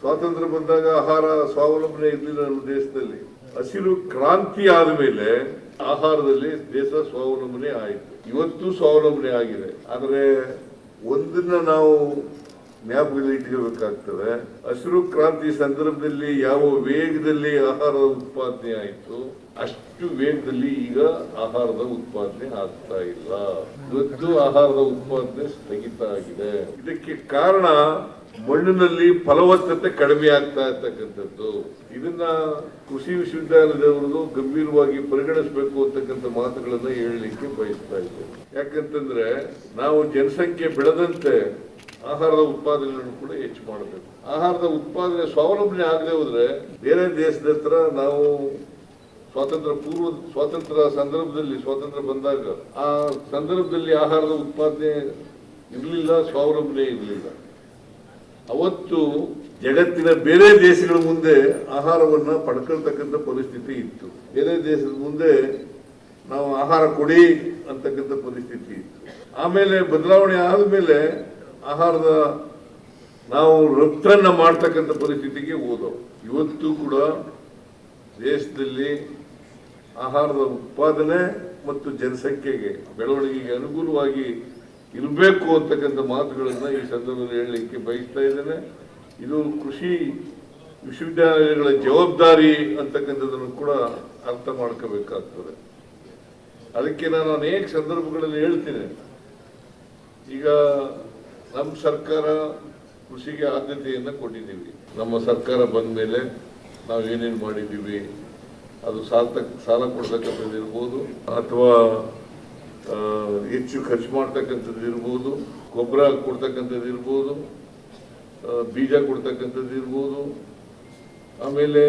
ಸ್ವಾತಂತ್ರ್ಯ ಬಂದಾಗ ಆಹಾರ ಸ್ವಾವಲಂಬನೆ ಇರಲಿಲ್ಲ ನಮ್ಮ ದೇಶದಲ್ಲಿ. ಹಸಿರು ಕ್ರಾಂತಿ ಆದ ಮೇಲೆ ಆಹಾರದಲ್ಲಿ ದೇಶ ಸ್ವಾವಲಂಬನೆ ಆಯಿತು. ಇವತ್ತು ಸ್ವಾವಲಂಬನೆ ಆಗಿದೆ. ಆದರೆ ಒಂದನ್ನ ನಾವು ಜ್ಞಾಪಕದಲ್ಲಿ ಇಟ್ಕೋಬೇಕಾಗ್ತದೆ ಹಸಿರು ಕ್ರಾಂತಿ ಸಂದರ್ಭದಲ್ಲಿ ಯಾವ ವೇಗದಲ್ಲಿ ಆಹಾರದ ಉತ್ಪಾದನೆ ಆಯಿತು? ಅಷ್ಟು ವೇಗದಲ್ಲಿ ಈಗ ಆಹಾರದ ಉತ್ಪಾದನೆ ಆಗ್ತಾ ಇಲ್ಲ. ಇವತ್ತು ಆಹಾರದ ಉತ್ಪಾದನೆ ಸ್ಥಗಿತ ಆಗಿದೆ. ಇದಕ್ಕೆ ಕಾರಣ ಮಣ್ಣಿನಲ್ಲಿ ಫಲವತ್ತತೆ ಕಡಿಮೆ ಆಗ್ತಾ ಇರ್ತಕ್ಕಂಥದ್ದು. ಇದನ್ನ ಕೃಷಿ ವಿಶ್ವವಿದ್ಯಾಲಯದವರು ಗಂಭೀರವಾಗಿ ಪರಿಗಣಿಸಬೇಕು ಅಂತಕ್ಕಂಥ ಮಾತುಗಳನ್ನ ಹೇಳಲಿಕ್ಕೆ ಬಯಸ್ತಾ ಇದ್ದೇವೆ ಯಾಕಂತಂದ್ರೆ ನಾವು ಜನಸಂಖ್ಯೆ ಬೆಳೆದಂತೆ ಆಹಾರದ ಉತ್ಪಾದನೆಯನ್ನು ಕೂಡ ಹೆಚ್ಚು ಮಾಡಬೇಕು. ಆಹಾರದ ಉತ್ಪಾದನೆ ಸ್ವಾವಲಂಬನೆ ಆಗದೆ ಹೋದ್ರೆ ಬೇರೆ ದೇಶದ ಹತ್ರ ನಾವು ಸ್ವಾತಂತ್ರ್ಯ ಪೂರ್ವ, ಸ್ವಾತಂತ್ರ್ಯ ಸಂದರ್ಭದಲ್ಲಿ ಸ್ವಾತಂತ್ರ್ಯ ಬಂದಾಗ ಆ ಸಂದರ್ಭದಲ್ಲಿ ಆಹಾರದ ಉತ್ಪಾದನೆ ಇರಲಿಲ್ಲ, ಸ್ವಾವಲಂಬನೆ ಇರಲಿಲ್ಲ. ಅವತ್ತು ಜಗತ್ತಿನ ಬೇರೆ ದೇಶಗಳ ಮುಂದೆ ಆಹಾರವನ್ನ ಪಡ್ಕೊಳ್ತಕ್ಕಂಥ ಪರಿಸ್ಥಿತಿ ಇತ್ತು. ಬೇರೆ ದೇಶದ ಮುಂದೆ ನಾವು ಆಹಾರ ಕೊಡಿ ಅಂತಕ್ಕಂಥ ಪರಿಸ್ಥಿತಿ ಇತ್ತು. ಆಮೇಲೆ ಬದಲಾವಣೆ ಆದಮೇಲೆ ಆಹಾರದ ನಾವು ರಫ್ತನ್ನ ಮಾಡ್ತಕ್ಕಂಥ ಪರಿಸ್ಥಿತಿಗೆ ಹೋದವು. ಇವತ್ತು ಕೂಡ ದೇಶದಲ್ಲಿ ಆಹಾರದ ಉತ್ಪಾದನೆ ಮತ್ತು ಜನಸಂಖ್ಯೆಗೆ, ಬೆಳವಣಿಗೆಗೆ ಅನುಕೂಲವಾಗಿ ಇರಬೇಕು ಅಂತಕ್ಕಂಥ ಮಾತುಗಳನ್ನು ಈ ಸಂದರ್ಭದಲ್ಲಿ ಹೇಳಲಿಕ್ಕೆ ಬಯಸ್ತಾ ಇದ್ದೇನೆ. ಇದು ಕೃಷಿ ವಿಶ್ವವಿದ್ಯಾಲಯಗಳ ಜವಾಬ್ದಾರಿ ಅಂತಕ್ಕಂಥದ್ದನ್ನು ಕೂಡ ಅರ್ಥ ಮಾಡ್ಕೋಬೇಕಾಗ್ತದೆ. ಅದಕ್ಕೆ ನಾನು ಅನೇಕ ಸಂದರ್ಭಗಳಲ್ಲಿ ಹೇಳ್ತೀನಿ. ನಮ್ಮ ಸರ್ಕಾರ ಕೃಷಿಗೆ ಆದ್ಯತೆಯನ್ನು ಕೊಟ್ಟಿದ್ದೀವಿ. ನಮ್ಮ ಸರ್ಕಾರ ಬಂದ ಮೇಲೆ ನಾವು ಏನೇನು ಮಾಡಿದ್ದೀವಿ, ಅದು ಸಾಲ ತಕ್- ಸಾಲ ಕೊಡ್ತಕ್ಕಂಥದ್ದು ಇರ್ಬೋದು, ಅಥವಾ ಹೆಚ್ಚು ಖರ್ಚು ಮಾಡ್ತಕ್ಕಂಥದ್ದು ಇರ್ಬೋದು, ಗೊಬ್ಬರ ಕೊಡ್ತಕ್ಕಂಥದ್ದು ಇರ್ಬೋದು ಬೀಜ ಕೊಡ್ತಕ್ಕಂಥದ್ದು ಇರ್ಬೋದು, ಆಮೇಲೆ